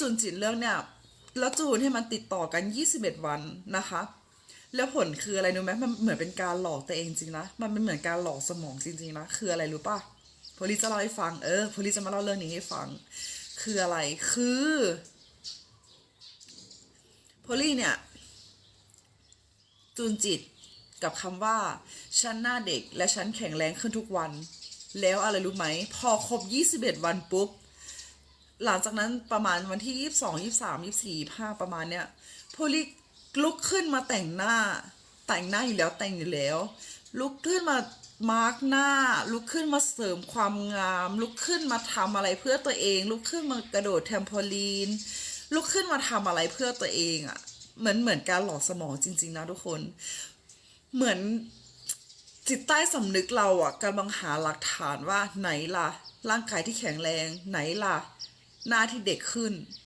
จูนจิตเรื่องเนี่ยแล้วจูนให้มันติดต่อกัน 21 วันนะคะ แล้วผลคืออะไรรู้ไหมมันเหมือนเป็นการหลอกตัวเองจริงนะมันเป็นเหมือนการหลอกสมองจริงๆนะคืออะไรรู้ป่ะพลิจะเล่าให้ฟังเออพลิจะมาเล่าเรื่องนี้ให้ฟัง คืออะไรคือโพลีเนี่ย จูนจิตกับคำว่าฉันหน้าเด็กและฉันแข็งแรงขึ้นทุกวัน แล้วอะไรรู้ไหม พอครบ 21 วันปุ๊บ หลังจากนั้นประมาณวันที่22 23 24 25ประมาณเนี้ยโพลิลุกขึ้นมาแต่งหน้า แต่งหน้าอยู่แล้วแต่งอยู่แล้ว ลุกขึ้นมามาร์กหน้า ลุกขึ้นมาเสริมความงาม ลุกขึ้นมาทำอะไรเพื่อตัวเอง ลุกขึ้นมากระโดดเทมโพลีน ลุกขึ้นมาทำอะไรเพื่อตัวเองอะ่ะเหมือนเหมือนการหลอกสมองจริง ๆ นะทุกคน เหมือนจิตใต้สำนึกเราอะ่ะกำลังหาหลักฐานว่าไหนล่ะ ร่างกายที่แข็งแรงไหนล่ะ หน้าที่เด็กขึ้น